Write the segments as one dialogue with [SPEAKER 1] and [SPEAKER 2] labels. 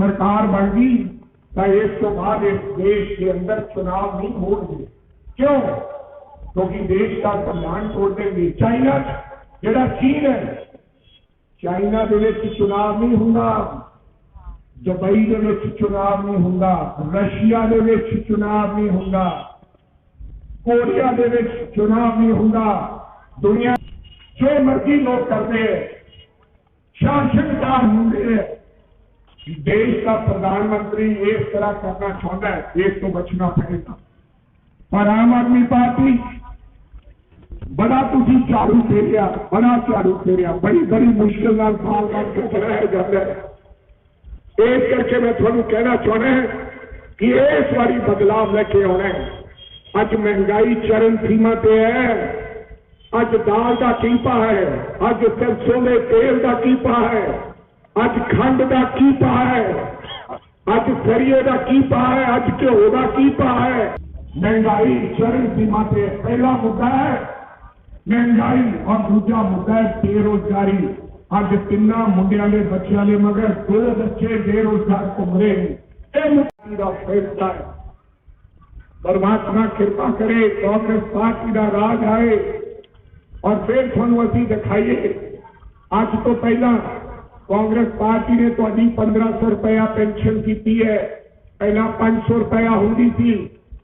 [SPEAKER 1] ਸਰਕਾਰ ਬਣ ਗਈ ਤਾਂ ਇਸ ਤੋਂ ਬਾਅਦ ਇਸ ਦੇਸ਼ ਦੇ ਅੰਦਰ ਚੁਣਾਵ ਨਹੀਂ ਹੋਣਗੇ ਕਿਉਂ ਕਿਉਂਕਿ ਦੇਸ਼ ਦਾ ਸੰਵਿਧਾਨ ਤੋੜ ਦੇਣਗੇ ਚਾਈਨਾ 'ਚ ਜਿਹੜਾ ਚੀਨ ਹੈ ਚਾਈਨਾ ਦੇ ਵਿੱਚ ਚੁਣਾਵ ਨਹੀਂ ਹੁੰਦਾ ਦੁਬਈ ਦੇ ਵਿੱਚ ਚੁਣਾਵ ਨਹੀਂ ਹੁੰਦਾ ਰਸ਼ੀਆ ਦੇ ਵਿੱਚ ਚੁਣਾਵ ਨਹੀਂ ਹੁੰਦਾ ਕੋਰੀਆ ਦੇ ਵਿੱਚ ਚੁਣਾਵ ਨਹੀਂ ਹੁੰਦਾ ਦੁਨੀਆ ਜੋ ਮਰਜ਼ੀ ਲੋਕ ਕਰਦੇ ਹੈ ਸ਼ਾਸਨਕਾਰ ਹੁੰਦੇ ਹੈ ਦੇਸ਼ ਦਾ ਪ੍ਰਧਾਨ ਮੰਤਰੀ ਇਸ ਤਰ੍ਹਾਂ ਕਰਨਾ ਚਾਹੁੰਦਾ ਹੈ ਇਸ ਤੋਂ ਬਚਣਾ ਪੜੇਗਾ ਪਰ ਆਮ ਆਦਮੀ ਪਾਰਟੀ ਬੜਾ ਤੁਸੀਂ ਝਾੜੂ ਫੇਰਿਆ ਬੜਾ ਝਾੜੂ ਫੇਰਿਆ ਬੜੀ ਬੜੀ ਮੁਸ਼ਕਲ ਨਾਲ ਸਾਲ ਨਾਲ ਕੇ ਚਲਾਇਆ ਜਾਂਦਾ ਹੈ ਇਸ ਕਰਕੇ ਮੈਂ ਤੁਹਾਨੂੰ ਕਹਿਣਾ ਚਾਹੁੰਦਾ ਹਾਂ ਕਿ ਇਸ ਵਾਰੀ ਬਦਲਾਵ ਲੈ ਕੇ ਆਉਣਾ ਹੈ ਅੱਜ ਮਹਿੰਗਾਈ ਚਰਨ ਸੀਮਾ ਤੇ ਹੈ ਅੱਜ ਦਾਲ ਦਾ ਕੀ ਭਾਅ ਹੈ ਅੱਜ ਸਰਸੋਂ ਦੇ ਤੇਲ ਦਾ ਕੀ ਭਾਅ ਹੈ ਅੱਜ ਖੰਡ ਦਾ ਕੀ ਭਾਅ ਹੈ ਅੱਜ ਸਰੀਏ ਦਾ ਕੀ ਭਾਅ ਹੈ ਅੱਜ ਘਿਓ ਦਾ ਕੀ ਭਾਅ ਹੈ ਮਹਿੰਗਾਈ ਚਰਨ ਸੀਮਾ ਤੇ ਹੈ। ਪਹਿਲਾ ਮੁੱਦਾ ਹੈ ਮਹਿੰਗਾਈ ਔਰ ਦੂਜਾ ਮੁੱਦਾ ਹੈ ਬੇਰੋਜ਼ਗਾਰੀ ਅੱਜ ਤਿੰਨਾਂ ਮੁੰਡਿਆਂ ਦੇ ਬੱਚਿਆਂ ਦੇ ਮਗਰ ਦੋ ਬੱਚੇ ਬੇਰੋਜ਼ਗਾਰ ਘੁੰਮ ਰਹੇ ਨੇ ਇਹ ਮੁੱਦੀ ਦਾ ਫੈਸਲਾ ਹੈ ਪਰਮਾਤਮਾ ਕਿਰਪਾ ਕਰੇ ਕਾਂਗਰਸ ਪਾਰਟੀ ਦਾ ਰਾਜ ਆਏ ਔਰ ਫਿਰ ਤੁਹਾਨੂੰ ਅਸੀਂ ਦਿਖਾਈਏ ਅੱਜ ਤੋਂ ਪਹਿਲਾਂ ਕਾਂਗਰਸ ਪਾਰਟੀ ਨੇ ਤੁਹਾਡੀ 1500 ਰੁਪਇਆ ਪੈਨਸ਼ਨ ਕੀਤੀ ਹੈ। ਪਹਿਲਾਂ 500 ਰੁਪਇਆ ਹੁੰਦੀ ਸੀ,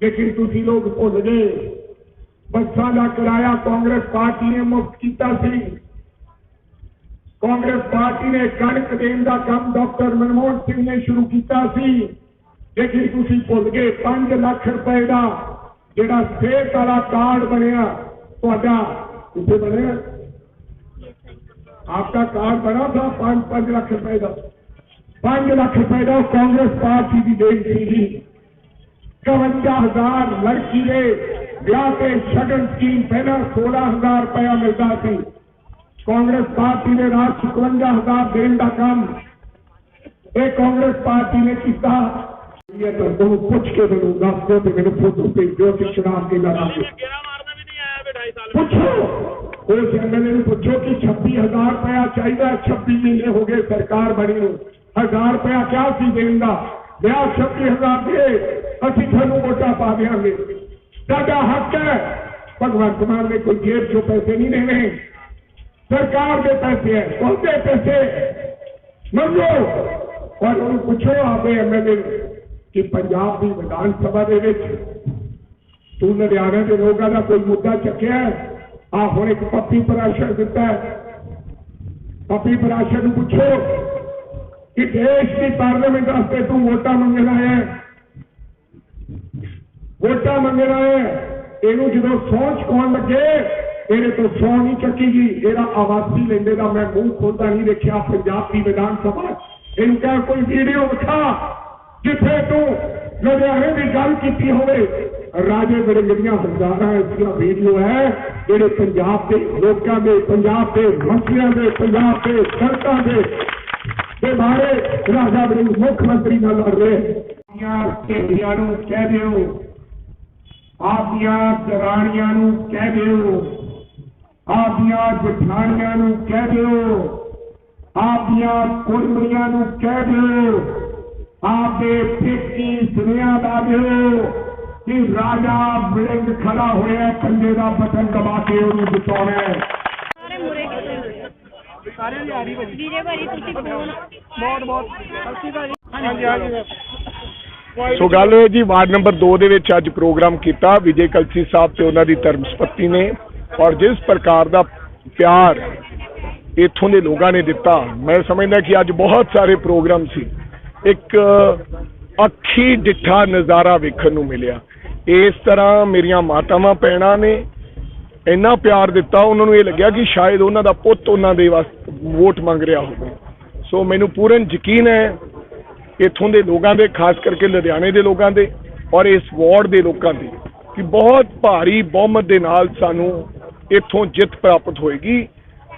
[SPEAKER 1] ਲੇਕਿਨ ਤੁਸੀਂ ਲੋਕ ਭੁੱਲ ਗਏ। ਬੱਸਾਂ ਦਾ ਕਿਰਾਇਆ ਕਾਂਗਰਸ ਪਾਰਟੀ ਨੇ ਮੁਫਤ ਕੀਤਾ ਸੀ। ਕਾਂਗਰਸ ਪਾਰਟੀ ਨੇ ਕਣਕ ਦੇਣ ਦਾ ਕੰਮ ਡਾਕਟਰ ਮਨਮੋਹਨ ਸਿੰਘ ਨੇ ਸ਼ੁਰੂ ਕੀਤਾ ਸੀ, ਲੇਕਿਨ ਤੁਸੀਂ ਭੁੱਲ ਗਏ। 5 ਲੱਖ ਰੁਪਏ ਦਾ ਜਿਹੜਾ ਸਿਹਤ ਵਾਲਾ ਕਾਰਡ ਬਣਿਆ, ਤੁਹਾਡਾ ਕਿੱਥੇ ਬਣਿਆ? आपका कार्ड बना था पांच पांच लाख रुपए का पांच लाख रुपए का कांग्रेस पार्टी की देन थी इक्यावंजा हजार लड़की ने ब्याह के शगन स्कीम पहला सोलह हजार रुपया मिलता सी कांग्रेस पार्टी ने रात चुकवंजा हजार देन का काम ये कांग्रेस पार्टी ने किया ये तो तुम पूछ के मैं दस दो तो मैंने फोटो भेजो कि चुनाव के लड़ा
[SPEAKER 2] पूछो ਮਾਰਨਾ ਵੀ ਨਹੀਂ ਆਇਆ ਵੇ 2.5 ਸਾਲ ਵਿੱਚ
[SPEAKER 1] ਪੁੱਛੋ ਉਸ ਐਮਐਲਏ ਨੂੰ ਪੁੱਛੋ ਕਿ 26000 ਰੁਪਇਆ ਚਾਹੀਦਾ ਹੈ। 26 ਮਹੀਨੇ ਹੋ ਗਏ ਸਰਕਾਰ ਬਣੀ ਨੂੰ 1000 ਰੁਪਇਆ ਕਿਆ ਸੀ ਦੇਣ ਦਾ ਵਿਆਹ 26000 ਦੇ ਅਸੀਂ ਤੁਹਾਨੂੰ ਵੋਟਾਂ ਪਾ ਦੇਵਾਂਗੇ ਸਾਡਾ ਹੱਕ ਹੈ ਭਗਵੰਤ ਮਾਨ ਨੇ ਕੋਈ ਜੇਬ ਚੋਂ ਪੈਸੇ ਨਹੀਂ ਦੇਣੇ ਸਰਕਾਰ ਦੇ ਪੈਸੇ ਹੈ ਉਹਦੇ ਪੈਸੇ ਮੰਗੋ ਔਰ ਉਹਨੂੰ ਪੁੱਛੋ ਆਪੇ ਐਮਐਲਏ ਕਿ ਪੰਜਾਬ ਦੀ ਵਿਧਾਨ ਸਭਾ ਦੇ ਵਿੱਚ ਤੂੰ ਲੁਧਿਆਣੇ ਦੇ ਲੋਕਾਂ ਦਾ ਕੋਈ ਮੁੱਦਾ ਚੱਕਿਆ ਆ ਹੁਣ ਇੱਕ ਪੱਪੀ ਪਰਾਸ਼ਰ ਦਿੱਤਾ ਹੈ। ਪੱਪੀ ਪਰਾਸ਼ਰ ਨੂੰ ਪੁੱਛੋ ਕਿ ਦੇਸ਼ ਦੀ ਪਾਰਲੀਮੈਂਟ ਵਾਸਤੇ ਤੂੰ ਵੋਟਾਂ ਮੰਗਣ ਆਇਆ ਹੈ। ਵੋਟਾਂ ਮੰਗਣ ਆਇਆ ਹੈ। ਇਹਨੂੰ ਜਦੋਂ ਸਹੁੰ ਚੁਕਾਉਣ ਲੱਗੇ ਇਹਨੇ ਤੋਂ ਸਹੁੰ ਨਹੀਂ ਚੱਕੀ ਗਈ ਇਹਦਾ ਆਵਾਸੀ ਲੈਂਦੇ ਦਾ ਮੈਂ ਮੂੰਹ ਖੋਲਦਾ ਨਹੀਂ ਦੇਖਿਆ ਪੰਜਾਬ ਦੀ ਵਿਧਾਨ ਸਭਾ ਇਹਨੂੰ ਕਹਿ ਕੋਈ ਵੀਡੀਓ ਵਿਖਾ ਜਿੱਥੇ ਤੂੰ ਲੁਧਿਆਣੇ ਦੀ ਗੱਲ ਕੀਤੀ ਹੋਵੇ ਰਾਜੇ ਵੜਿੰਗੀਆਂ ਹਜ਼ਾਰਾਂ ਐਸੀਆਂ ਵੀਡੀਓ ਹੈ, ਜਿਹੜੇ ਪੰਜਾਬ ਦੇ ਲੋਕਾਂ ਦੇ, ਪੰਜਾਬ ਦੇ ਮੰਤਰੀਆਂ ਦੇ, ਪੰਜਾਬ ਦੇ ਸੜਕਾਂ ਦੇ ਦੇ ਬਾਰੇ ਰਾਜਾ ਵੜਿੰਗ ਮੁੱਖ ਮੰਤਰੀ ਨਾਲ ਲੜ ਰਹੇ। ਯਾਰ ਸਹੇਲੀਆਂ ਨੂੰ ਕਹਿ ਦਿਓ ਆਪਦੀਆਂ ਦਰਾਣੀਆਂ ਨੂੰ ਕਹਿ ਦਿਓ ਆਪਦੀਆਂ ਜਠਾਣੀਆਂ ਨੂੰ ਕਹਿ ਦਿਓ ਆਪਦੀਆਂ ਕੁੜਮਣੀਆਂ ਨੂੰ ਕਹਿ ਦਿਓ, ਆਪਦੇ ਪੇਕੀ ਸੁਨੇਹਾ ਦਾ ਦਿਓ। ਕਿ ਰਾਜਾ ਬਿਲੰਗ ਖੜਾ ਹੋਇਆ ਕੰਡੇ ਦਾ ਬਟਨ ਦਬਾ ਕੇ ਉਹਨੂੰ ਜਿਤਾਉਣਾ ਹੈ।
[SPEAKER 3] ਸਾਰੇ ਮੁਰੇ ਕਿੱਥੇ
[SPEAKER 2] ਸਾਰਿਆਂ ਦੀ ਆ ਰਹੀ ਭਾਜੀ
[SPEAKER 3] ਵੀਰੇ ਭਾਈ ਤੁਸੀਂ ਫੋਨ
[SPEAKER 2] ਬਹੁਤ ਬਹੁਤ। ਸਤਿ ਸ਼੍ਰੀ ਅਕਾਲ ਜੀ। ਹਾਂਜੀ ਹਾਂਜੀ।
[SPEAKER 4] ਸੋ ਗੱਲ ਇਹ ਜੀ ਵਾਰਡ ਨੰਬਰ 2 ਦੇ ਵਿੱਚ ਅੱਜ ਪ੍ਰੋਗਰਾਮ ਕੀਤਾ। ਵਿਜੇ ਕਲਸੀ ਸਾਹਿਬ ਤੇ ਉਹਨਾਂ ਦੀ ਧਰਮਸਪਤੀ ਨੇ। ਔਰ ਜਿਸ ਪ੍ਰਕਾਰ ਦਾ ਪਿਆਰ ਇੱਥੋਂ ਦੇ ਲੋਕਾਂ ਨੇ ਦਿੱਤਾ ਮੈਂ ਸਮਝਦਾ ਕਿ ਅੱਜ ਬਹੁਤ ਸਾਰੇ ਪ੍ਰੋਗਰਾਮ ਸੀ। ਇੱਕ ਅੱਖੀ ਡਿੱਠਾ ਨਜ਼ਾਰਾ ਵੇਖਣ ਨੂੰ ਮਿਲਿਆ। ਇਸ ਤਰ੍ਹਾਂ ਮੇਰੀਆਂ ਮਾਤਾਵਾਂ, ਭੈਣਾਂ ਨੇ ਇੰਨਾ ਪਿਆਰ ਦਿੱਤਾ, ਉਹਨਾਂ ਨੂੰ ਇਹ ਲੱਗਿਆ ਕਿ ਸ਼ਾਇਦ ਉਹਨਾਂ ਦਾ ਪੁੱਤ ਉਹਨਾਂ ਦੇ ਵਾਸਤੇ ਵੋਟ ਮੰਗ ਰਿਹਾ ਹੋਵੇ। ਸੋ ਮੈਨੂੰ ਪੂਰਨ ਯਕੀਨ ਹੈ ਇੱਥੋਂ ਦੇ ਲੋਕਾਂ ਦੇ, ਖਾਸ ਕਰਕੇ ਲੁਧਿਆਣੇ ਦੇ ਲੋਕਾਂ ਦੇ ਔਰ ਇਸ ਵਾਰਡ ਦੇ ਲੋਕਾਂ ਦੇ, ਕਿ ਬਹੁਤ ਭਾਰੀ ਬਹੁਮਤ ਦੇ ਨਾਲ ਸਾਨੂੰ ਇੱਥੋਂ ਜਿੱਤ ਪ੍ਰਾਪਤ ਹੋਏਗੀ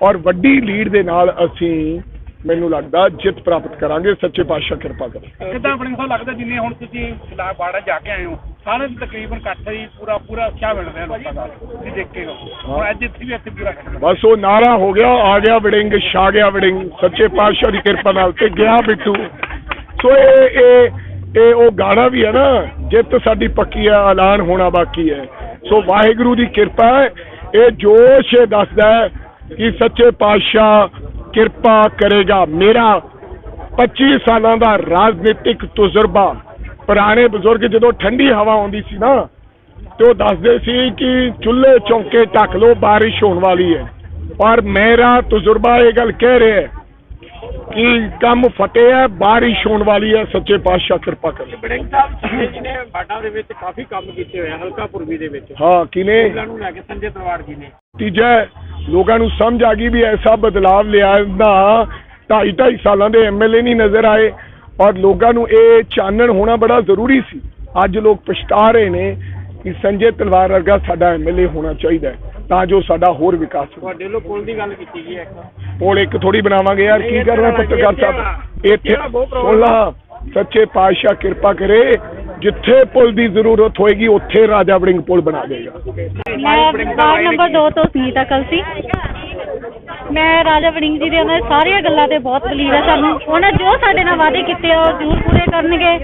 [SPEAKER 4] ਔਰ ਵੱਡੀ ਲੀਡ ਦੇ ਨਾਲ ਅਸੀਂ ਮੈਨੂੰ ਲੱਗਦਾ ਜਿੱਤ ਪ੍ਰਾਪਤ ਕਰਾਂਗੇ ਸੱਚੇ ਪਾਤਸ਼ਾਹ ਕਿਰਪਾ ਕਰੇ।
[SPEAKER 2] ਕਿੱਦਾਂ ਬੜਿੰਗ ਸਾਹਿਬ ਲੱਗਦਾ ਜਿੰਨੇ ਹੁਣ ਤੁਸੀਂ ਖਿਲਾਫ ਬਾੜਾ ਜਾ ਕੇ ਆਏ ਹੋ ਸਾਰੇ ਤਕਰੀਬਨ ਇਕੱਠ ਹੀ ਪੂਰਾ ਪੂਰਾ ਉਤਸ਼ਾਹ ਮਿਲ ਰਿਹਾ ਲੋਕਾਂ ਦਾ ਤੁਸੀਂ ਦੇਖ ਕੇ ਹੁਣ ਅੱਜ ਇੱਥੇ ਵੀ ਇੱਥੇ ਪੂਰਾ
[SPEAKER 4] ਬਸ ਉਹ ਨਾਰਾ ਹੋ ਗਿਆ ਆ ਗਿਆ ਵੜਿੰਗ ਛਾ ਗਿਆ ਵੜਿੰਗ ਸੱਚੇ ਪਾਤਸ਼ਾਹ ਦੀ ਕਿਰਪਾ ਨਾਲ ਤੇ ਗਿਆ ਬਿੱਟੂ। ਸੋ ਇਹ ਇਹ ਇਹ ਉਹ ਗਾਣਾ ਵੀ ਹੈ ਨਾ ਜਿੱਤ ਸਾਡੀ ਪੱਕੀ ਹੈ ਐਲਾਨ ਹੋਣਾ ਬਾਕੀ ਹੈ। ਸੋ ਵਾਹਿਗੁਰੂ ਦੀ ਕਿਰਪਾ ਹੈ ਇਹ ਜੋਸ਼ ਇਹ ਦੱਸਦਾ ਹੈ ਕਿ ਸੱਚੇ ਪਾਤਸ਼ਾਹ ਕਿਰਪਾ ਕਰੇਗਾ ਮੇਰਾ। 25 ਸਾਲਾਂ ਦਾ ਰਾਜਨੀਤਿਕ ਤਜਰਬਾ। ਪੁਰਾਣੇ ਬਜ਼ੁਰਗ ਜਦੋਂ ਠੰਡੀ ਹਵਾ ਆਉਂਦੀ ਸੀ ਨਾ ਤੇ ਉਹ ਦੱਸਦੇ ਸੀ ਕਿ ਚੁੱਲ੍ਹੇ ਚੌਂਕੇ ਢੱਕ ਲਓ ਬਾਰਿਸ਼ ਹੋਣ ਵਾਲੀ ਹੈ। ਪਰ ਮੇਰਾ ਤਜਰਬਾ ਇਹ ਗੱਲ ਕਹਿ ਰਿਹਾ ਹੈ ਕਿ ਕੰਮ ਫਟਿਆ ਹੈ ਬਾਰਿਸ਼ ਹੋਣ ਵਾਲੀ ਹੈ ਸੱਚੇ ਪਾਤਸ਼ਾਹ ਕਿਰਪਾ ਕਰੇ।
[SPEAKER 5] ਬੜਿੰਗ ਸਾਹਿਬ ਜੀ ਨੇ ਬਾਟਾ ਦੇ ਵਿੱਚ ਕਾਫੀ ਕੰਮ ਕੀਤੇ ਹੋਏ ਹਲਕਾ ਪੁਰਬੀ ਦੇ ਵਿੱਚ।
[SPEAKER 4] ਹਾਂ ਕਿਨੇ
[SPEAKER 5] ਨੂੰ ਲੈ ਕੇ ਸੰਜੇ ਤਲਵਾੜ ਜੀ ਨੇ।
[SPEAKER 4] ਤੀਜਾ ਲੋਕਾਂ ਨੂੰ ਸਮਝ ਆ ਗਈ ਵੀ ਐਸਾ ਬਦਲਾਵ ਲਿਆਂਦਾ ਢਾਈ ਢਾਈ ਸਾਲਾਂ ਦੇ ਐਮਐਲਏ ਨਹੀਂ ਨਜ਼ਰ ਆਏ। ਔਰ ਲੋਕਾਂ ਨੂੰ ਇਹ ਚਾਨਣ ਹੋਣਾ ਬੜਾ ਜ਼ਰੂਰੀ ਸੀ। ਅੱਜ ਲੋਕ ਪਛਤਾ ਰਹੇ ਨੇ ਕਿ ਸੰਜੇ ਤਲਵਾਰ ਵਰਗਾ ਸਾਡਾ ਐਮਐਲਏ ਹੋਣਾ ਚਾਹੀਦਾ ਤਾਂ ਜੋ ਸਾਡਾ ਹੋਰ ਵਿਕਾਸ ਹੋ
[SPEAKER 5] ਤੁਹਾਡੇ ਵੱਲੋਂ ਪੁਲ ਦੀ ਗੱਲ ਕੀਤੀ ਗਈ ਹੈ ਇੱਕ।
[SPEAKER 4] ਹੁਣ ਇੱਕ ਥੋੜੀ ਬਣਾਵਾਂਗੇ ਯਾਰ ਕੀ ਕਰਨਾ ਪੱਤਰਕਾਰ ਸਾਹਿਬ? ਇੱਥੇ ਸੁਣ ਲਾ ਸੱਚੇ ਪਾਤਸ਼ਾਹ ਕਿਰਪਾ ਕਰੇ ਜਿੱਥੇ ਪੁਲ ਦੀ ਜ਼ਰੂਰਤ ਹੋਏਗੀ ਉੱਥੇ ਰਾਜਾ ਵੜਿੰਗ ਪੁਲ ਬਣਾ ਦੇਗਾ।
[SPEAKER 3] ਮੈਂ ਵਾਰਡ ਨੰਬਰ 2 ਤੋਂ ਸੁਨੀਤਾ ਕਲਸੀ ਮੈਂ ਰਾਜਾ ਵੜਿੰਗ ਜੀ ਦੇ ਉਹਨਾਂ ਦੀ ਸਾਰੀਆਂ ਗੱਲਾਂ ਤੇ ਬਹੁਤ ਬਲੀਵ ਹੈ ਸਾਨੂੰ। ਉਹਨਾਂ ਜੋ ਸਾਡੇ ਨਾਲ ਵਾਅਦੇ ਕੀਤੇ ਆ, ਉਹ ਜ਼ਰੂਰ ਪੂਰੇ ਕਰਨਗੇ।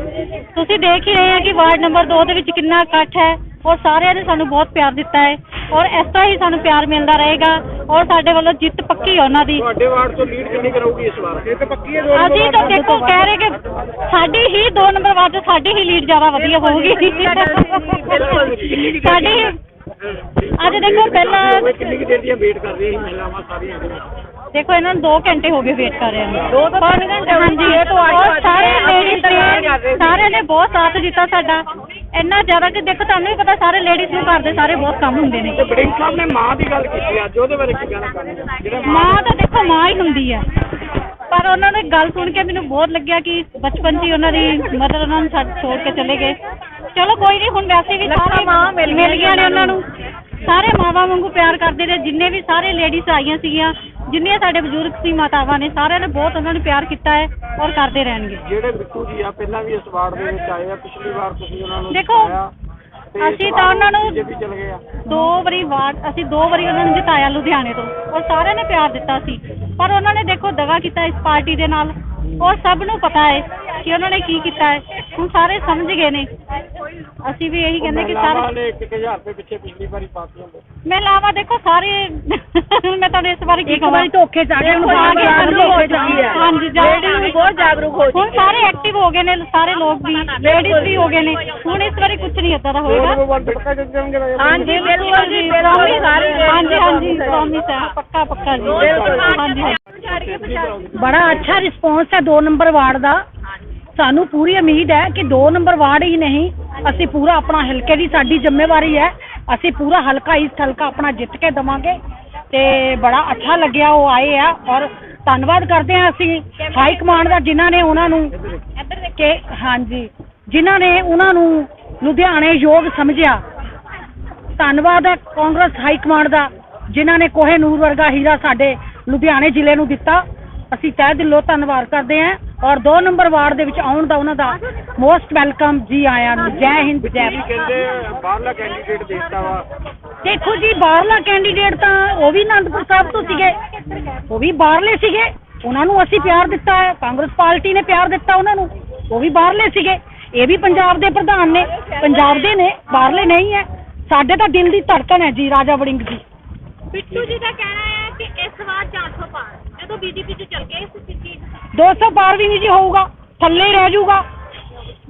[SPEAKER 3] ਤੁਸੀਂ ਦੇਖ ਹੀ ਰਹੇ ਆ ਕਿ ਵਾਰਡ ਨੰਬਰ 2 ਦੇ ਵਿੱਚ ਕਿੰਨਾ ਇਕੱਠ ਹੈ। ਔਰ ਸਾਰਿਆਂ ਨੇ ਸਾਨੂੰ ਬਹੁਤ ਪਿਆਰ ਦਿੱਤਾ ਹੈ। ਔਰ ਇਸ ਤਰ੍ਹਾਂ ਹੀ ਸਾਨੂੰ ਪਿਆਰ ਮਿਲਦਾ ਰਹੇਗਾ। ਔਰ ਸਾਡੇ ਵੱਲੋਂ ਜਿੱਤ ਪੱਕੀ ਹੈ ਉਹਨਾਂ ਦੀ।
[SPEAKER 5] ਤੁਹਾਡੇ ਵਾਰਡ ਤੋਂ ਲੀਡ ਕਿੰਨੀ ਕਰੂਗੀ ਇਸ ਵਾਰ? ਇਹ ਤਾਂ ਪੱਕੀ ਹੈ
[SPEAKER 3] ਅਸੀਂ ਤਾਂ ਦੇਖੋ ਕਹਿ ਰਹੇ ਕਿ ਸਾਡੀ ਹੀ 2 ਨੰਬਰ ਵਾਰਡ 'ਚ ਸਾਡੀ ਹੀ ਲੀਡ ਜ਼ਿਆਦਾ ਵਧੀਆ ਹੋਊਗੀ। ਸਾਡੀ ਹੀ ਅੱਜ ਦੇਖੋ ਪਹਿਲਾਂ
[SPEAKER 5] ਕਿੰਨੀ ਕਿ ਦੇਰ ਦੀਆਂ ਵੇਟ ਕਰ ਰਹੀਆਂ ਸੀ ਮਹਿਲਾਵਾਂ ਸਾਰੀਆਂ।
[SPEAKER 3] ਦੇਖੋ ਇਹਨਾਂ ਨੂੰ 2 ਘੰਟੇ ਹੋ ਗਏ ਵੇਟ ਕਰ ਰਹੇ ਨੂੰ। 2 ਤੋਂ 3 ਘੰਟੇ ਹਾਂਜੀ ਔਰ ਸਾਰੇ ਲੇਡੀਜ਼ ਨੇ ਸਾਰਿਆਂ ਨੇ ਬਹੁਤ ਸਾਥ ਦਿੱਤਾ ਸਾਡਾ। ਇੰਨਾ ਜ਼ਿਆਦਾ ਕਿ ਦੇਖੋ ਤੁਹਾਨੂੰ ਵੀ ਪਤਾ ਸਾਰੇ ਲੇਡੀਜ਼ ਨੂੰ ਘਰ ਦੇ ਸਾਰੇ ਬਹੁਤ ਕੰਮ ਹੁੰਦੇ ਨੇ।
[SPEAKER 5] ਤੇ ਬੜਿੰਗ ਸਾਹਿਬ ਨੇ ਮਾਂ ਦੀ ਗੱਲ ਕੀਤੀ ਅੱਜ ਉਹਦੇ ਬਾਰੇ ਕੀ ਕਹਿਣਾ ਚਾਹੁੰਦੇ ਹੋ? ਜਿਹੜਾ
[SPEAKER 3] ਮਾਂ ਤਾਂ ਦੇਖੋ ਮਾਂ ਹੀ ਹੁੰਦੀ ਹੈ। ਪਰ ਉਹਨਾਂ ਨੇ ਗੱਲ ਸੁਣ ਕੇ ਮੈਨੂੰ ਬਹੁਤ ਲੱਗਿਆ ਕਿ ਬਚਪਨ 'ਚ ਹੀ ਉਹਨਾਂ ਦੀ ਮਦਰ ਉਹਨਾਂ ਨੂੰ ਛੱਡ ਛੋੜ ਕੇ ਚਲੇ ਗਏ। ਚਲੋ ਕੋਈ ਨਹੀਂ ਹੁਣ ਵੈਸੇ ਵੀ ਸਾਰੇ ਮਾਂ ਮਿਲ ਗਈਆਂ ਨੇ ਉਹਨਾਂ ਨੂੰ। ਸਾਰੇ ਮਾਵਾਂ ਵਾਂਗੂ ਪਿਆਰ ਕਰਦੇ ਨੇ। ਜਿੰਨੇ ਵੀ ਸਾਰੇ ਲੇਡੀਜ਼ ਆਈਆਂ ਸੀਗੀਆਂ ਜਿੰਨੀਆਂ ਸਾਡੇ ਬਜ਼ੁਰਗ ਸੀ ਮਾਤਾਵਾਂ ਨੇ ਸਾਰਿਆਂ ਨੇ ਬਹੁਤ ਉਹਨਾਂ ਨੂੰ ਪਿਆਰ ਕੀਤਾ ਹੈ ਔਰ ਕਰਦੇ ਰਹਿਣਗੇ।
[SPEAKER 5] ਜਿਹੜੇ ਬਿੱਟੂ ਜੀ ਆ ਪਹਿਲਾਂ ਵੀ ਇਸ ਵਾਰਡ ਦੇ ਵਿੱਚ ਆਏ ਆ ਪਿਛਲੀ ਵਾਰ ਤੁਸੀਂ ਉਹਨਾਂ ਨੂੰ
[SPEAKER 3] ਦੇਖੋ,
[SPEAKER 5] ਜਿਤਾਇਆ, ਤੇ ਇਸ
[SPEAKER 3] ਅਸੀਂ
[SPEAKER 5] ਵਾਰ
[SPEAKER 3] ਤਾਂ ਉਹਨਾਂ ਨੂੰ-
[SPEAKER 5] BJP ਚਲੇ ਗਏ ਆ।
[SPEAKER 3] ਦੋ ਵਾਰੀ ਵਾਰ ਅਸੀਂ ਦੋ ਵਾਰੀ ਉਹਨਾਂ ਨੂੰ ਜਿਤਾਇਆ ਲੁਧਿਆਣੇ ਤੋਂ ਔਰ ਸਾਰਿਆਂ ਨੇ ਪਿਆਰ ਦਿੱਤਾ ਸੀ। ਪਰ ਉਹਨਾਂ ਨੇ ਦੇਖੋ ਦਗਾ ਕੀਤਾ ਇਸ ਪਾਰਟੀ ਦੇ ਨਾਲ ਔਰ ਸਭ ਨੂੰ ਪਤਾ ਹੈ ਕਿ ਉਹਨਾਂ ਨੇ ਕੀ ਕੀਤਾ ਹੈ। ਹੁਣ ਸਾਰੇ ਸਮਝ ਗਏ ਨੇ। ਅਸੀਂ ਵੀ ਇਹੀ ਕਹਿੰਦੇ ਕਿ ਸਾਰੇ
[SPEAKER 5] ਨੇ 1000 ਰੁਪਏ ਪਿੱਛੇ ਪਿਛਲੀ ਵਾਰੀ ਪਾਤੀ ਹੁੰਦੇ।
[SPEAKER 3] ਮਹਿਲਾਵਾਂ ਦੇਖੋ ਸਾਰੇ ਮੈਂ ਤੁਹਾਨੂੰ ਇਸ ਬਾਰੇ ਕੀ ਕਹਾਂ?
[SPEAKER 6] ਵਾਰੀ ਧੋਖੇ ਚ ਆ ਗਏ, ਹੁਣ
[SPEAKER 3] ਆ ਗਏ,
[SPEAKER 6] ਜਾਗਰੂਕ ਹੋ ਚੁੱਕੀ ਹੈ।
[SPEAKER 3] ਹਾਂਜੀ
[SPEAKER 6] Ladies ਵੀ ਬਹੁਤ ਜਾਗਰੂਕ ਹੋ
[SPEAKER 3] ਹੁਣ ਸਾਰੇ ਐਕਟਿਵ ਹੋ ਗਏ ਨੇ ਸਾਰੇ ਲੋਕ ਵੀ ਲੇਡੀਜ਼ ਵੀ ਹੋ ਗਏ ਨੇ। ਹੁਣ ਇਸ ਵਾਰੀ ਕੁਝ ਨਹੀਂ ਏਦਾਂ ਦਾ ਹੋਏਗਾ।
[SPEAKER 5] ਵੋਟ ਪੱਕਾ ਜਿੱਤ ਜਾਣਗੇ ਰਾਜਾ
[SPEAKER 6] ਹਾਂਜੀ ਬਿਲਕੁਲ ਜੀ ਬਿਲਕੁਲ ਸਾਰੀ
[SPEAKER 3] ਹਾਂਜੀ ਹਾਂਜੀ ਪ੍ਰੋਮਿਸ ਹੈ। ਪੱਕਾ ਪੱਕਾ ਜੀ। ਹਾਂਜੀ ਹਾਂਜੀ।
[SPEAKER 6] ਬੜਾ ਅੱਛਾ ਰਿਸਪੌਂਸ ਹੈ 2 ਨੰਬਰ ਵਾਰਡ ਦਾ। ਸਾਨੂੰ ਪੂਰੀ ਉਮੀਦ ਹੈ ਕਿ 2 ਨੰਬਰ ਵਾਰਡ ਹੀ ਨਹੀਂ, ਅਸੀਂ ਪੂਰਾ ਆਪਣਾ ਹਲਕੇ ਦੀ ਸਾਡੀ ਜ਼ਿੰਮੇਵਾਰੀ ਹੈ। ਅਸੀਂ ਪੂਰਾ ਹਲਕਾ ਇਸ ਹਲਕਾ ਆਪਣਾ ਜਿੱਤ ਕੇ ਦਵਾਂਗੇ ਤੇ ਬੜਾ ਅੱਛਾ ਲੱਗਿਆ ਉਹ ਆਏ ਆ ਔਰ ਧੰਨਵਾਦ ਕਰਦੇ ਹਾਂ ਅਸੀਂ ਹਾਈ ਕਮਾਂਡ ਦਾ ਜਿਨ੍ਹਾਂ ਨੇ ਉਹਨਾਂ ਨੂੰ ਕਿ ਹਾਂਜੀ, ਜਿਨ੍ਹਾਂ ਨੇ ਉਹਨਾਂ ਨੂੰ ਲੁਧਿਆਣੇ ਯੋਗ ਸਮਝਿਆ। ਧੰਨਵਾਦ ਹੈ ਕਾਂਗਰਸ ਹਾਈ ਕਮਾਂਡ ਦਾ ਜਿਨ੍ਹਾਂ ਨੇ ਕੋਹੇ ਨੂਰ ਵਰਗਾ ਹੀਰਾ ਸਾਡੇ ਲੁਧਿਆਣੇ ਜ਼ਿਲ੍ਹੇ ਨੂੰ ਦਿੱਤਾ। ਅਸੀਂ ਤਹਿ ਦਿਲੋਂ ਧੰਨਵਾਦ ਕਰਦੇ ਹਾਂ। ਔਰ 2 ਨੰਬਰ ਵਾਰਡ ਦੇ ਵਿੱਚ ਆਉਣ ਦਾ ਉਹਨਾਂ ਦਾ ਮੋਸਟ ਵੈਲਕਮ ਜੀ ਆਇਆਂ ਨੂੰ। ਜੈ ਹਿੰਦ ਜੈ
[SPEAKER 5] ਕੀ
[SPEAKER 6] ਭਾਰਤ।
[SPEAKER 5] ਕਹਿੰਦੇ ਬਾਹਰਲਾ ਕੈਂਡੀਡੇਟ ਦੇਤਾ ਵਾ।
[SPEAKER 6] ਦੇਖੋ ਜੀ ਬਾਹਰਲਾ ਕੈਂਡੀਡੇਟ ਤਾਂ ਉਹ ਵੀ ਅਨੰਦਪੁਰ ਸਾਹਿਬ ਤੋਂ ਸੀਗੇ। ਉਹ ਵੀ ਬਾਹਰਲੇ ਸੀਗੇ। ਉਹਨਾਂ ਨੂੰ ਅਸੀਂ ਪਿਆਰ ਦਿੱਤਾ ਹੈ। ਕਾਂਗਰਸ ਪਾਰਟੀ ਨੇ ਪਿਆਰ ਦਿੱਤਾ ਉਹਨਾਂ ਨੂੰ। ਉਹ ਵੀ ਬਾਹਰਲੇ ਸੀਗੇ। ਇਹ ਵੀ ਪੰਜਾਬ ਦੇ ਪ੍ਰਧਾਨ ਨੇ। ਪੰਜਾਬ ਦੇ ਨੇ ਬਾਹਰਲੇ ਨਹੀਂ ਹੈ। ਸਾਡੇ ਤਾਂ ਦਿਲ ਦੀ ਧੜਕਣ ਹੈ ਜੀ ਰਾਜਾ ਵੜਿੰਗ ਜੀ।
[SPEAKER 3] ਬਿੱਟੂ ਜੀ ਦਾ ਕਹਿਣਾ ਹੈ ਕਿ ਇਸ ਵਾਰ 400 ਪਾਰ। ਜਦੋਂ ਬੀਜੇਪੀ ਚ ਚਲ ਗਏ ਇਸ ਚੀਜ਼
[SPEAKER 6] 200 ਪਾਰ ਵੀ ਨਹੀਂ ਜੀ ਹੋਊਗਾ ਥੱਲੇ ਹੀ ਰਹਿ ਜਾਊਗਾ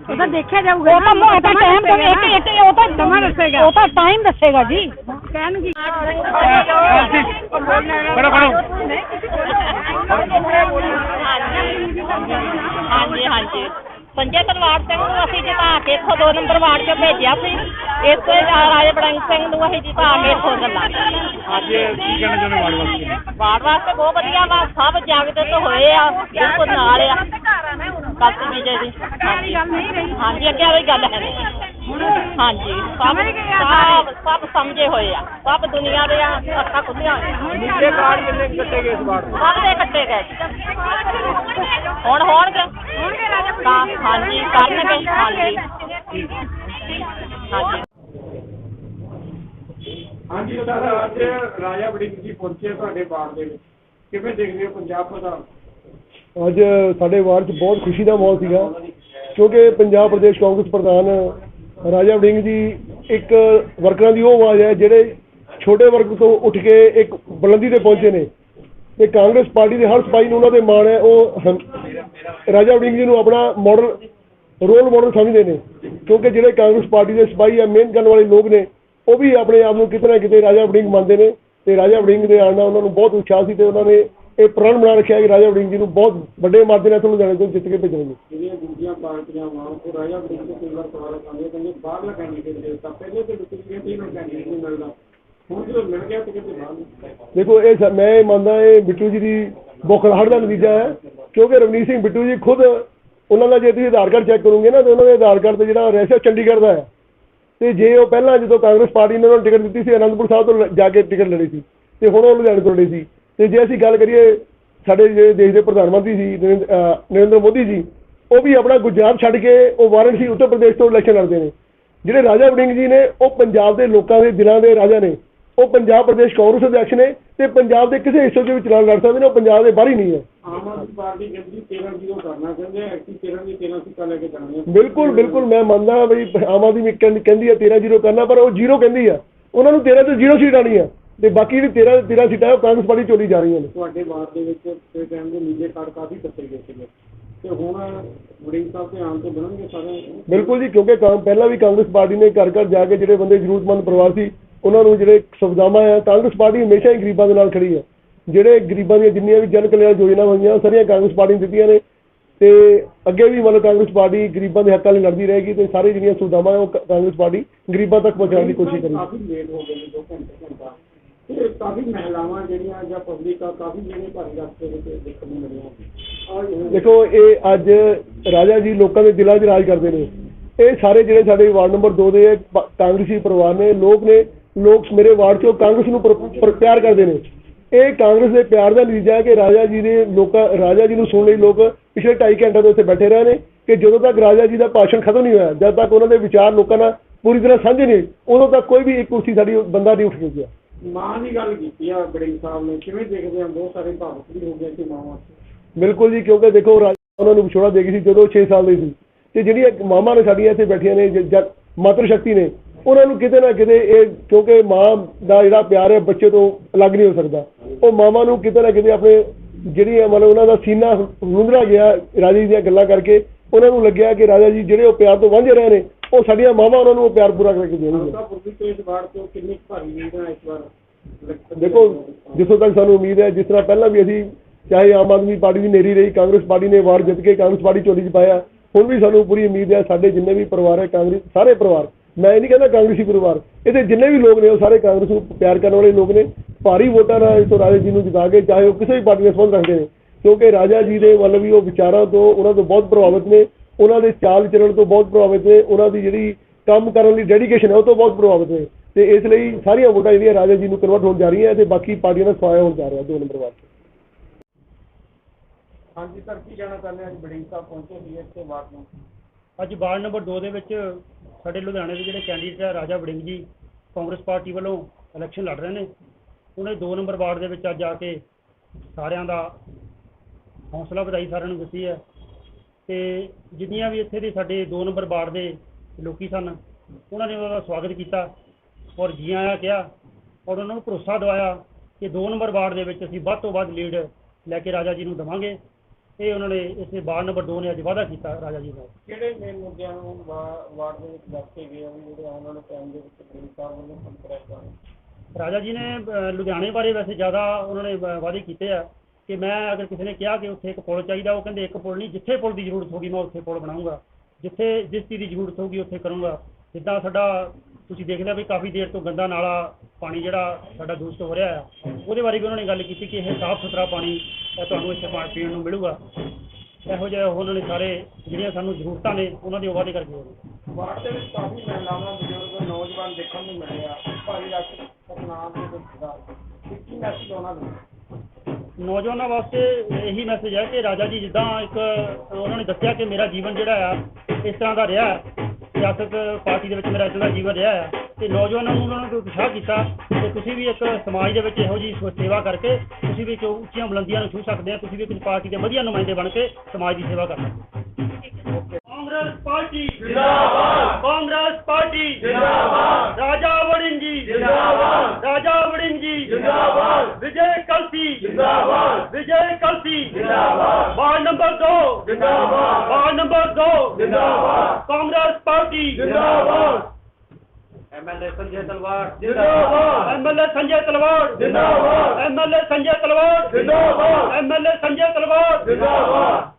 [SPEAKER 6] ਉਹ ਤਾਂ ਦੇਖਿਆ ਜਾਊਗਾ ਉਹ ਤਾਂ ਉਹ ਤਾਂ ਟਾਈਮ ਤਾਂ ਇੱਕ ਇੱਕ ਉਹ ਤਾਂ ਸਮਾਂ ਦੱਸੇਗਾ ਉਹ ਤਾਂ ਟਾਈਮ ਦੱਸੇਗਾ ਜੀ
[SPEAKER 2] ਫੜੋ
[SPEAKER 7] ਹਾਂਜੀ ਹਾਂਜੀ ਸੰਜੇ ਤਲਵਾਰ ਸਿੰਘ ਨੂੰ ਅਸੀਂ ਜਿਤਾ ਕੇ ਇੱਥੋਂ ਦੋ ਨੰਬਰ ਵਾਰਡ 'ਚ ਭੇਜਿਆ ਸੀ ਇਸ ਤੋਂ ਰਾਜਾ ਬੜੰਗ ਸਿੰਘ ਨੂੰ ਅਸੀਂ ਜਿਤਾ ਕੇ ਇੱਥੋਂ ਗੱਲਾਂ
[SPEAKER 2] ਅੱਜ ਕੀ ਕਹਿਣਾ ਚਾਹੁੰਦੇ ਵਾਰਡ ਵਾਸਤੇ
[SPEAKER 7] ਵਾਰਡ ਵਾਸਤੇ ਬਹੁਤ ਵਧੀਆ ਵਾ ਸਭ ਜਾਗਰੂਕ ਹੋਏ ਆ ਬਿਲਕੁਲ ਨਾਲ ਆ। ਕੱਲ ਵਿਜੇ ਦੀ ਹਾਂਜੀ। ਅੱਗੇ ਵਾਲੀ ਗੱਲ ਹੈ। ਹਾਂਜੀ ਸਭ ਸਭ ਸਭ ਸਮਝੇ ਹੋਏ ਆ। ਸਭ ਦੁਨੀਆ ਦੇ ਆ ਅੱਖਾਂ ਖੁੱਲੀਆਂ ਹੋਈਆਂ।
[SPEAKER 5] ਨੀਚੇ ਕਾਰਡ ਕਿੰਨੇ ਕੱਟੇ ਗਏ ਇਸ ਵਾਰ
[SPEAKER 7] ਸਭ ਦੇ ਕੱਟੇ ਗਏ। ਹੁਣ ਹੋਣਗੇ। ਤਾਂ ਹਾਂਜੀ ਕਰਨਗੇ। ਹਾਂਜੀ। ਹਾਂਜੀ।
[SPEAKER 5] ਹਾਂਜੀ ਸਰ ਅੱਜ ਰਾਜਾ ਬੜਿੰਗ ਜੀ ਪਹੁੰਚੇ ਤੁਹਾਡੇ ਬਾੜ ਦੇ ਵਿੱਚ। ਕਿਵੇਂ ਦੇਖਦੇ ਹੋ ਪੰਜਾਬ ਪ੍ਰਧਾਨ?
[SPEAKER 8] ਅੱਜ ਸਾਡੇ ਵਾਰਡ 'ਚ ਬਹੁਤ ਖੁਸ਼ੀ ਦਾ ਮਾਹੌਲ ਸੀਗਾ ਕਿਉਂਕਿ ਪੰਜਾਬ ਪ੍ਰਦੇਸ਼ ਕਾਂਗਰਸ ਪ੍ਰਧਾਨ ਰਾਜਾ ਵੜਿੰਗ ਜੀ ਇੱਕ ਵਰਕਰਾਂ ਦੀ ਉਹ ਆਵਾਜ਼ ਹੈ ਜਿਹੜੇ ਛੋਟੇ ਵਰਗ ਤੋਂ ਉੱਠ ਕੇ ਇੱਕ ਬੁਲੰਦੀ ਤੇ ਪਹੁੰਚੇ ਨੇ। ਤੇ ਕਾਂਗਰਸ ਪਾਰਟੀ ਦੇ ਹਰ ਸਿਪਾਹੀ ਨੂੰ ਉਹਨਾਂ ਦੇ ਮਾਣ ਹੈ ਉਹ ਰਾਜਾ ਵੜਿੰਗ ਜੀ ਨੂੰ ਆਪਣਾ ਮਾਡਲ ਰੋਲ ਮਾਡਲ ਸਮਝਦੇ ਨੇ ਕਿਉਂਕਿ ਜਿਹੜੇ ਕਾਂਗਰਸ ਪਾਰਟੀ ਦੇ ਸਿਪਾਹੀ ਆ ਮਿਹਨਤ ਕਰਨ ਵਾਲੇ ਲੋਕ ਨੇ ਉਹ ਵੀ ਆਪਣੇ ਆਪ ਨੂੰ ਕਿਤੇ ਨਾ ਕਿਤੇ ਰਾਜਾ ਵੜਿੰਗ ਮੰਨਦੇ ਨੇ ਤੇ ਰਾਜਾ ਵੜਿੰਗ ਦੇ ਆਉਣ ਨਾਲ ਉਹਨਾਂ ਨੂੰ ਬਹੁਤ ਉਤਸ਼ਾਹ ਸੀ ਤੇ ਉਹਨਾਂ ਨੇ ਇਹ ਪ੍ਰਣ ਬਣਾ ਰੱਖਿਆ ਕਿ ਰਾਜਾ ਵੜਿੰਗ ਜੀ ਨੂੰ ਬਹੁਤ ਵੱਡੇ ਮਾਰਜਨ ਨਾਲ ਤੁਹਾਨੂੰ ਲੁਧਿਆਣੇ ਤੋਂ ਜਿੱਤ ਕੇ ਭੇਜਣਗੇ।
[SPEAKER 5] ਜਿਹੜੀਆਂ ਦੂਜੀਆਂ ਪਾਰਟੀਆਂ ਵਾਂ ਉਹ ਰਾਜਾ ਵੜਿੰਗ ਤੋਂ ਕਈ ਵਾਰ ਸਵਾਲ ਕਰਦੇ ਕਹਿੰਦੇ ਬਾਹਰਲਾ ਕੈਂਡੀਡੇਟ ਦੇ ਤਾਂ ਪਹਿਲੇ ਤੇ ਗਈ ਸੀ ਇਹਨਾਂ ਕੈਂਡੀਡੇਟ ਨਹੀਂ ਮਿਲਦਾ। ਹੁਣ ਜਦੋਂ ਮਿਲ ਗਿਆ ਤੇ ਕਿਤੇ ਬਾਹਰ
[SPEAKER 8] ਦੇਖੋ ਇਹ ਮੈਂ ਮੰਨਦਾ ਇਹ ਬਿੱਟੂ ਜੀ ਦੀ ਬੋਖਲਾਹਟ ਦਾ ਨਤੀਜਾ ਹੈ ਕਿਉਂਕਿ ਰਵਨੀਤ ਸਿੰਘ ਬਿੱਟੂ ਜੀ ਖੁਦ ਉਹਨਾਂ ਦਾ ਜੇ ਤੁਸੀਂ ਆਧਾਰ ਕਾਰਡ ਚੈੱਕ ਕਰੋਗੇ ਨਾ ਤੇ ਉਹਨਾਂ ਦੇ ਆਧਾਰ ਕਾਰਡ ਤੇ ਜਿਹੜਾ ਰਹਿਸਿਆ ਚੰਡੀਗੜ੍ਹ ਦਾ ਹੈ। ਤੇ ਜੇ ਉਹ ਪਹਿਲਾਂ ਜਦੋਂ ਕਾਂਗਰਸ ਪਾਰਟੀ ਨੇ ਉਹਨਾਂ ਨੂੰ ਟਿਕਟ ਦਿੱਤੀ ਸੀ, ਅਨੰਦਪੁਰ ਸਾਹਿਬ ਤੋਂ ਲ- ਜਾ ਕੇ ਟਿਕਟ ਲੜੀ ਸੀ, ਤੇ ਹੁਣ ਉਹ ਲੁਧਿਆਣੇ ਤੋਂ ਲੜੀ ਸੀ। ਤੇ ਜੇ ਅਸੀਂ ਗੱਲ ਕਰੀਏ ਸਾਡੇ ਜਿਹੜੇ ਦੇਸ਼ ਦੇ ਪ੍ਰਧਾਨ ਮੰਤਰੀ ਜੀ, ਨਰਿੰਦ- ਨਰਿੰਦਰ ਮੋਦੀ ਜੀ, ਉਹ ਵੀ ਆਪਣਾ ਗੁਜਰਾਤ ਛੱਡ ਕੇ ਉਹ ਵਾਰਾਣਸੀ, ਉੱਤਰ ਪ੍ਰਦੇਸ਼ ਤੋਂ ਇਲੈਕਸ਼ਨ ਲੜਦੇ ਨੇ। ਜਿਹੜੇ ਰਾਜਾ ਵੜਿੰਗ ਜੀ ਨੇ, ਉਹ ਪੰਜਾਬ ਦੇ ਲੋਕਾਂ ਦੇ ਦਿਲਾਂ ਦੇ ਰਾਜਾ ਨੇ। ਉਹ ਪੰਜਾਬ ਪ੍ਰਦੇਸ਼ ਕਾਂਗਰਸ ਅਧਿਕਸ਼ ਨੇ ਤੇ ਪੰਜਾਬ ਦੇ ਕਿਸੇ ਹਿੱਸੇ ਦੇ ਵਿੱਚ ਚਲਾਨ ਲੜ ਸਕਦੇ ਨੇ ਉਹ ਪੰਜਾਬ ਦੇ ਬਾਹਰ ਹੀ ਨਹੀਂ ਹੈ।
[SPEAKER 5] ਆਮ ਆਦਮੀ ਪਾਰਟੀ ਕਹਿੰਦੀ 13 ਜ਼ੀਰੋ ਕਰਨਾ ਕਹਿੰਦੇ ਐਕਟੀ 13 ਦੀ 13 ਸੀਟਾਂ ਲੈ ਕੇ ਜਾਣੀਆਂ
[SPEAKER 8] ਬਿਲਕੁਲ ਬਿਲਕੁਲ ਮੈਂ ਮੰਨਦਾ ਹਾਂ ਵੀ ਆਮ ਆਦਮੀ ਕਹਿੰਦੀ ਹੈ 13 ਜ਼ੀਰੋ ਕਰਨਾ ਪਰ ਉਹ ਜ਼ੀਰੋ ਕਹਿੰਦੀ ਆ। ਉਹਨਾਂ ਨੂੰ 13 ਤੋਂ ਜ਼ੀਰੋ ਸੀਟ ਆਣੀ ਆ। ਤੇ ਬਾਕੀ ਜਿਹੜੀ 13 13 ਸੀਟਾਂ ਉਹ ਕਾਂਗਰਸ ਪਾਰਟੀ ਚੋਲੀ ਜਾ ਰਹੀਆਂ ਨੇ।
[SPEAKER 5] ਤੁਹਾਡੇ ਬਾਅਦ ਦੇ ਵਿੱਚ ਤੇ ਟਾਈਮ ਦੇ ਨੀਜੇ ਕਾਰਡ ਕਾਫੀ ਕੱਟੇ ਗਏ ਸੀਗੇ। ਤੇ ਹੁਣ ਵੜਿੰਗ ਸਾਹਿਬ ਦੇ ਆਉਣ ਤੋਂ ਬਣਨਗੇ ਸਾਰੇ?
[SPEAKER 8] ਬਿਲਕੁਲ ਜੀ ਕਿਉਂਕਿ ਕਾਂ ਪਹਿਲਾਂ ਵੀ ਕਾਂਗਰਸ ਪਾਰਟੀ ਨੇ ਘਰ ਘਰ ਜਾ ਕੇ ਜਿਹੜੇ ਬੰਦੇ ਜ਼ਰੂਰਤਮੰਦ ਪਰਿਵਾਰ ਸੀ ਉਹਨਾਂ ਨੂੰ ਜਿਹੜੇ ਸੁਵਿਧਾਵਾਂ ਆ ਕਾਂਗਰਸ ਪਾਰਟੀ ਹਮੇਸ਼ਾ ਹੀ ਗਰੀਬਾਂ ਦੇ ਨਾਲ ਖੜੀ ਹੈ ਜਿਹੜੇ ਗਰੀਬਾਂ ਦੀਆਂ ਜਿੰਨੀਆਂ ਵੀ ਜਨ ਕਲਿਆਣ ਯੋਜਨਾ ਹੋਈਆਂ ਸਾਰੀਆਂ ਕਾਂਗਰਸ ਪਾਰਟੀ ਨੇ ਦਿੱਤੀਆਂ ਨੇ। ਤੇ ਅੱਗੇ ਵੀ ਮਤਲਬ ਕਾਂਗਰਸ ਪਾਰਟੀ ਗਰੀਬਾਂ ਦੇ ਹੱਕਾਂ ਲਈ ਲੜਦੀ ਰਹੇਗੀ ਤੇ ਸਾਰੀ ਜਿਹੜੀਆਂ ਸੁਵਿਧਾਵਾਂ ਉਹ ਕਾਂਗਰਸ ਪਾਰਟੀ ਗਰੀਬਾਂ ਤੱਕ ਪਹੁੰਚਾਉਣ ਦੀ ਕੋਸ਼ਿਸ਼ ਕਰੇਗੀ।
[SPEAKER 5] ਕਾਫੀ ਲੇਟ ਹੋ ਗਏ ਨੇ ਦੋ ਘੰਟੇ ਘੰਟਾ। ਤੇ ਕਾਫੀ ਮਹਿਲਾਵਾਂ ਜਿਹੜੀਆਂ ਜਾਂ ਪਬਲਿਕ ਆ ਕਾਫੀ ਜਿਹੜੇ ਭਾਰੀ ਰਸਤੇ ਵਿੱਚ ਦੇਖਣ ਨੂੰ ਮਿਲੀਆਂ।
[SPEAKER 8] ਦੇਖੋ ਇਹ ਅੱਜ ਰਾਜਾ ਜੀ ਲੋਕਾਂ ਦੇ ਦਿਲਾਂ 'ਚ ਰਾਜ ਕਰਦੇ ਨੇ। ਇਹ ਸਾਰੇ ਜਿਹੜੇ ਸਾਡੇ ਵਾਰਡ ਨੰਬਰ 2 ਦੇ ਕਾਂਗਰਸੀ ਪਰਿਵਾਰ ਨੇ ਲੋਕ ਨੇ ਲੋਕ ਮੇਰੇ ਵਾਰਡ 'ਚੋਂ ਕਾਂਗਰਸ ਨੂੰ ਪਿਆਰ ਕਰਦੇ ਨੇ। ਇਹ ਕਾਂਗਰਸ ਦੇ ਪਿਆਰ ਦਾ ਨਤੀਜਾ ਹੈ ਕਿ ਰਾਜਾ ਜੀ ਦੇ ਲੋਕਾਂ ਰਾਜਾ ਜੀ ਨੂੰ ਸੁਣਨ ਲਈ ਲੋਕ ਪਿਛਲੇ 2.5 ਘੰਟੇ ਤੋਂ ਇੱਥੇ ਬੈਠੇ ਰਹੇ ਨੇ ਕਿ ਜਦੋਂ ਤੱਕ ਰਾਜਾ ਜੀ ਦਾ ਭਾਸ਼ਣ ਖਤਮ ਨਹੀਂ ਹੋਇਆ ਜਦ ਤੱਕ ਉਹਨਾਂ ਦੇ ਵਿਚਾਰ ਲੋਕਾਂ ਨਾਲ ਪੂਰੀ ਤਰ੍ਹਾਂ ਸਾਂਝੇ ਨਹੀਂ ਉਦੋਂ ਤੱਕ ਕੋਈ ਵੀ ਇੱਕ ਕੁਰਸੀ ਸਾਡੀ ਬੰਦਾ ਨਹੀਂ ਉੱਠ ਗਿਆ
[SPEAKER 5] ਮਾਂ ਦੀ ਗੱਲ ਕੀਤੀ ਆ ਵੜਿੰਗ ਸਾਹਿਬ ਨੇ ਕਿਵੇਂ ਦੇਖਦੇ ਆ? ਬਹੁਤ ਸਾਰੇ ਭਾਵੁਕ ਵੀ ਹੋ ਗਏ ਸੀ ਮਾਵਾਂ
[SPEAKER 8] ਬਿਲਕੁਲ ਜੀ ਕਿਉਂਕਿ ਦੇਖੋ ਰਾਜਾ ਉਹਨਾਂ ਨੂੰ ਵਿਛੋੜਾ ਦੇ ਗਈ ਸੀ ਜਦੋਂ 6 ਸਾਲ ਦੇ ਸੀ। ਤੇ ਜਿਹੜੀਆਂ ਮਾਵਾਂ ਨੇ ਸਾਡੀਆਂ ਇੱਥੇ ਬੈਠੀਆਂ ਨੇ ਜ- ਜ- ਮਾਤਰ ਸ਼ਕਤੀ ਨੇ ਉਹਨਾਂ ਨੂੰ ਕਿਤੇ ਨਾ ਕਿਤੇ ਇਹ ਕਿਉਂਕਿ ਮਾਂ ਦਾ ਜਿਹੜਾ ਪਿਆਰ ਹੈ ਬੱਚੇ ਤੋਂ ਅਲੱਗ ਨਹੀਂ ਹੋ ਸਕਦਾ ਉਹ ਮਾਵਾਂ ਨੂੰ ਕਿਤੇ ਨਾ ਕਿਤੇ ਆਪਣੇ ਜਿਹੜੀ ਹੈ ਮਤਲਬ ਉਹਨਾਂ ਦਾ ਸੀਨਾ ਰੁੰਦਰਾ ਗਿਆ ਰਾਜਾ ਜੀ ਦੀਆਂ ਗੱਲਾਂ ਕਰਕੇ ਉਹਨਾਂ ਨੂੰ ਲੱਗਿਆ ਕਿ ਰਾਜਾ ਜੀ ਜਿਹੜੇ ਉਹ ਪਿਆਰ ਤੋਂ ਵਾਂਝੇ ਰਹੇ ਨੇ ਉਹ ਸਾਡੀਆਂ ਮਾਵਾਂ ਉਹਨਾਂ ਨੂੰ ਉਹ ਪਿਆਰ ਪੂਰਾ ਕਰਕੇ ਦੇਣਗੀਆਂ
[SPEAKER 5] ਹਲਕਾ ਪੁਰਬੀ ਤੋਂ ਇਸ ਵਾਰ ਤੋਂ ਕਿੰਨੀ ਕੁ ਭਾਰੀ ਨੀਂਦ ਆ ਇਸ ਵਾਰ ਇਲੈਕਸ਼ਨ ਦੇ
[SPEAKER 8] ਦੇਖੋ? ਜਿੱਥੋਂ ਤੱਕ ਸਾਨੂੰ ਉਮੀਦ ਹੈ ਜਿਸ ਤਰ੍ਹਾਂ ਪਹਿਲਾਂ ਵੀ ਅਸੀਂ ਚਾਹੇ ਆਮ ਆਦਮੀ ਪਾਰਟੀ ਦੀ ਨੇਰੀ ਰਹੀ ਕਾਂਗਰਸ ਪਾਰਟੀ ਨੇ ਵਾਰ ਜਿੱਤ ਕੇ ਕਾਂਗਰਸ ਪਾਰਟੀ ਝੋਲੀ 'ਚ ਪਾਇਆ ਹੁਣ ਵੀ ਸਾਨੂੰ ਪੂਰੀ ਉਮੀਦ ਹੈ ਸਾਡੇ ਜਿੰਨੇ ਵੀ ਪਰਿਵਾਰ ਹੈ ਕਾਂਗਰਸ ਸਾਰੇ ਪਰਿਵਾਰ ਮੈਂ ਇਹ ਨਹੀਂ ਕਹਿੰਦਾ ਕਾਂਗਰਸੀ ਪਰਿਵਾਰ। ਇਹਦੇ ਜਿੰਨੇ ਵੀ ਲੋਕ ਨੇ ਉਹ ਸਾਰੇ ਕਾਂਗਰਸ ਨੂੰ ਪਿਆਰ ਕਰਨ ਵਾਲੇ ਲੋਕ ਨੇ। ਭਾਰੀ ਵੋਟਾਂ ਨਾਲ ਇਸ ਤੋਂ ਰਾਜਾ ਜੀ ਨੂੰ ਜਿਤਾ ਕੇ ਚਾਹੇ ਉਹ ਕਿਸੇ ਵੀ ਪਾਰਟੀ ਨਾਲ ਸੰਬੰਧ ਰੱਖਦੇ ਨੇ। ਕਿਉਂਕਿ ਰਾਜਾ ਜੀ ਦੇ ਵੱਲ ਵੀ ਉਹ ਵਿਚਾਰਾਂ ਤੋਂ ਉਹਨਾਂ ਤੋਂ ਬਹੁਤ ਪ੍ਰਭਾਵਿਤ ਨੇ। ਉਹਨਾਂ ਦੇ ਚਾਲ ਚੱਲਣ ਤੋਂ ਬਹੁਤ ਪ੍ਰਭਾਵਿਤ ਨੇ। ਉਹਨਾਂ ਦੀ ਜਿਹੜੀ ਕੰਮ ਕਰਨ ਲਈ ਡੈਡੀਕੇਸ਼ਨ ਹੈ ਉਹ ਤੋਂ ਬਹੁਤ ਪ੍ਰਭਾਵਿਤ ਨੇ। ਤੇ ਇਸ ਲਈ ਸਾਰੀਆਂ ਵੋਟਾਂ ਜਿਹੜੀਆਂ ਰਾਜਾ ਜੀ ਨੂੰ ਕਨਵਰਟ ਹੋਣ ਜਾ ਰਹੀਆਂ ਤੇ ਬਾਕੀ ਪਾਰਟੀਆਂ ਦਾ ਸਵਾਇਆ ਹੋਣ ਜਾ ਰਿਹਾ ਦੋ ਨੰਬਰ ਵਾਰ
[SPEAKER 5] ਹਾਂਜੀ ਸਰ ਕੀ ਕਹਿਣਾ ਚਾਹੁੰਦੇ ਅੱਜ ਵੜਿੰਗ ਸਾਹਿਬ ਪਹੁੰਚੇ ਸੀ ਇੱਥੇ ਵਾਰਡ ਨੂੰ।
[SPEAKER 9] ਅੱਜ ਵਾਰਡ ਨੰਬਰ 2 ਦੇ ਵਿੱਚ ਸਾਡੇ ਲੁਧਿਆਣੇ ਦੇ ਜਿਹੜੇ ਕੈਂਡੀਡੇਟ ਹੈ ਰਾਜਾ ਵੜਿੰਗ ਜੀ, ਕਾਂਗਰਸ ਪਾਰਟੀ ਵੱਲੋਂ ਇਲੈਕਸ਼ਨ ਲੜ ਰਹੇ ਨੇ। ਉਹਨੇ 2 ਨੰਬਰ ਵਾਰਡ ਦੇ ਵਿੱਚ ਅੱਜ ਆ ਕੇ ਸਾਰਿਆਂ ਦਾ ਹੌਸਲਾ ਵਧਾਈ, ਸਾਰਿਆਂ ਨੂੰ ਦਿੱਤੀ ਹੈ। ਤੇ ਜਿੰਨੀਆਂ ਵੀ ਇੱਥੇ ਦੇ ਸਾਡੇ 2 ਨੰਬਰ ਵਾਰਡ ਦੇ ਲੋਕੀ ਸਨ, ਉਹਨਾਂ ਨੇ ਉਹਦਾ ਸਵਾਗਤ ਕੀਤਾ ਔਰ ਜੀ ਆਇਆਂ ਕਿਹਾ ਔਰ ਉਹਨਾਂ ਨੂੰ ਭਰੋਸਾ ਦਿਵਾਇਆ ਕਿ 2 ਨੰਬਰ ਵਾਰਡ ਦੇ ਵਿੱਚ ਅਸੀਂ ਵੱਧ ਤੋਂ ਵੱਧ ਲੀਡ ਲੈ ਕੇ ਰਾਜਾ ਜੀ ਨੂੰ ਦੇਵਾਂਗੇ। ਇਹ ਉਹਨਾਂ ਨੇ ਇਸੇ ਵਾਰਡ ਨੰਬਰ 2 ਨੇ ਅੱਜ ਵਾਅਦਾ ਕੀਤਾ ਰਾਜਾ ਜੀ ਨਾਲ।
[SPEAKER 5] ਕਿਹੜੇ ਮੇਨ ਮੁੱਦਿਆਂ ਨੂੰ ਵਾ- ਵਾਰਡ ਦੇ ਵਿੱਚ ਦੱਸ ਕੇ ਗਏ ਆ ਵੀ ਜਿਹੜੇ ਆਉਣ ਵਾਲੇ ਟਾਈਮ ਦੇ ਵਿੱਚ ਵੜਿੰਗ ਸਾਹਿਬ ਵੱਲੋਂ ਕਰਾਇਆ ਜਾਣਾ
[SPEAKER 9] ਰਾਜਾ ਜੀ ਨੇ ਲੁਧਿਆਣੇ ਬਾਰੇ ਵੈਸੇ ਜ਼ਿਆਦਾ ਉਹਨਾਂ ਨੇ ਵਾ- ਵਾਅਦੇ ਕੀਤੇ ਆ ਕਿ ਮੈਂ ਅਗਰ ਕਿਸੇ ਨੇ ਕਿਹਾ ਕਿ ਉੱਥੇ ਇੱਕ ਪੁਲ ਚਾਹੀਦਾ ਉਹ ਕਹਿੰਦੇ ਇੱਕ ਪੁਲ ਨਹੀਂ ਜਿੱਥੇ ਪੁਲ ਦੀ ਜ਼ਰੂਰਤ ਹੋਗੀ ਮੈਂ ਉੱਥੇ ਪੁਲ ਬਣਾਉਂਗਾ ਜਿੱਥੇ ਜਿਸ ਚੀਜ਼ ਦੀ ਜ਼ਰੂਰਤ ਹੋਗੀ ਉੱਥੇ ਕਰੂੰਗਾ। ਜਿੱਦਾਂ ਸਾਡਾ ਤੁਸੀਂ ਦੇਖ ਲਿਆ ਵੀ ਕਾਫੀ ਦੇਰ ਤੋਂ ਗੰਦਾ ਨਾਲਾ ਪਾਣੀ ਜਿਹੜਾ ਸਾਡਾ ਦੂਸ਼ਿਤ ਹੋ ਰਿਹਾ ਹੈ ਉਹਦੇ ਬਾਰੇ ਵੀ ਉਹਨਾਂ ਨੇ ਗੱਲ ਕੀਤੀ ਕਿ ਇਹ ਸਾਫ਼ ਸੁਥਰਾ ਪਾਣੀ ਤੁਹਾਨੂੰ ਇੱਥੇ ਪਾ- ਪੀਣ ਨੂੰ ਮਿਲੂਗਾ। ਇਹੋ ਜਿਹੇ ਉਹਨਾਂ ਨੇ ਸਾਰੇ ਜਿਹੜੀਆਂ ਸਾਨੂੰ ਜ਼ਰੂਰਤਾਂ ਨੇ ਉਹਨਾਂ ਦੇ ਵਾਅਦੇ ਕਰਕੇ ਗਏ। ਨੇ।
[SPEAKER 5] ਵਾਰਡ ਦੇ ਵਿੱਚ ਕਾਫੀ ਮਹਿਲਾਵਾਂ ਬਜ਼ੁਰਗ ਨੌਜਵਾਨ ਦੇਖਣ ਨੂੰ ਮਿਲੇ ਆ। ਭਾਰੀ ਰਸ਼ ਸਤਨਾਮ ਦੇ ਵਿੱਚ ਦਾ। ਤੇ ਕੀ ਮੈਸੇਜ ਉਹਨਾਂ ਨੂੰ?
[SPEAKER 9] ਨੌਜਵਾਨਾਂ ਵਾਸਤੇ ਇਹੀ ਮੈਸੇਜ ਹੈ ਕਿ ਰਾਜਾ ਜੀ ਜਿੱਦਾਂ ਇੱਕ ਉਹਨਾਂ ਨੇ ਦੱਸਿਆ ਕਿ ਮੇਰਾ ਜੀਵਨ ਜਿਹੜਾ ਆ ਇਸ ਤਰ੍ਹਾਂ ਦਾ ਰਿਹਾ। ਹੈ ਸਿਆਸਤ ਪਾਰਟੀ ਦੇ ਵਿੱਚ ਮੇਰਾ ਇੱਦਾਂ ਦਾ ਜੀਵਨ ਰਿਹਾ ਹੈ ਤੇ ਨੌਜਵਾਨਾਂ ਨੂੰ ਉਹਨਾਂ ਨੇ ਉਤਸ਼ਾਹ ਕੀਤਾ ਤੇ ਤੁਸੀਂ ਵੀ ਇੱਕ ਸਮਾਜ ਦੇ ਵਿੱਚ ਇਹੋ ਜਿਹੀ ਸੇਵਾ ਕਰਕੇ ਤੁਸੀਂ ਵੀ ਇੱਕ ਉੱਚੀਆਂ ਬੁਲੰਦੀਆਂ ਨੂੰ ਛੂ ਸਕਦੇ ਆ, ਤੁਸੀਂ ਵੀ ਇੱਕ ਪਾਰਟੀ ਦੇ ਵਧੀਆ ਨੁਮਾਇੰਦੇ ਬਣ ਕੇ ਸਮਾਜ ਦੀ ਸੇਵਾ ਕਰ ਸਕਦੇ ਹੋ। ਕਾਂਗਰਸ ਪਾਰਟੀ ਜਿੰਦਾਬਾਦ ਕਾਂਗਰਸ ਪਾਰਟੀ ਜਿੰਦਾਬਾਦ ਰਾਜਾ ਵੜਿੰਗ ਜੀ ਜਿੰਦਾਬਾਦ ਰਾਜਾ ਵੜਿੰਗ ਜੀ ਜਿੰਦਾਬਾਦ ਵਿਜੇ ਕਲਸੀ ਜਿੰਦਾਬਾਦ ਵਿਜੇ ਕਲਸੀ ਜਿੰਦਾਬਾਦ ਵਾਰਡ ਨੰਬਰ 2 ਜਿੰਦਾਬਾਦ ਵਾਰਡ ਨੰਬਰ 2 ਜਿੰਦਾਬਾਦ ਕਾਂਗਰਸ ਪਾਰਟੀ ਜਿੰਦਾਬਾਦ ਐਮਐਲਏ ਸੰਜੇ ਤਲਵਾਰ ਜਿੰਦਾਬਾਦ। ਐਮਐਲਏ ਸੰਜੇ ਤਲਵਾਰ ਜਿੰਦਾਬਾਦ। ਐਮਐਲਏ ਸੰਜੇ ਤਲਵਾਰ ਜਿੰਦਾਬਾਦ। ਐਮਐਲਏ ਸੰਜੇ ਤਲਵਾਰ ਜਿੰਦਾਬਾਦ।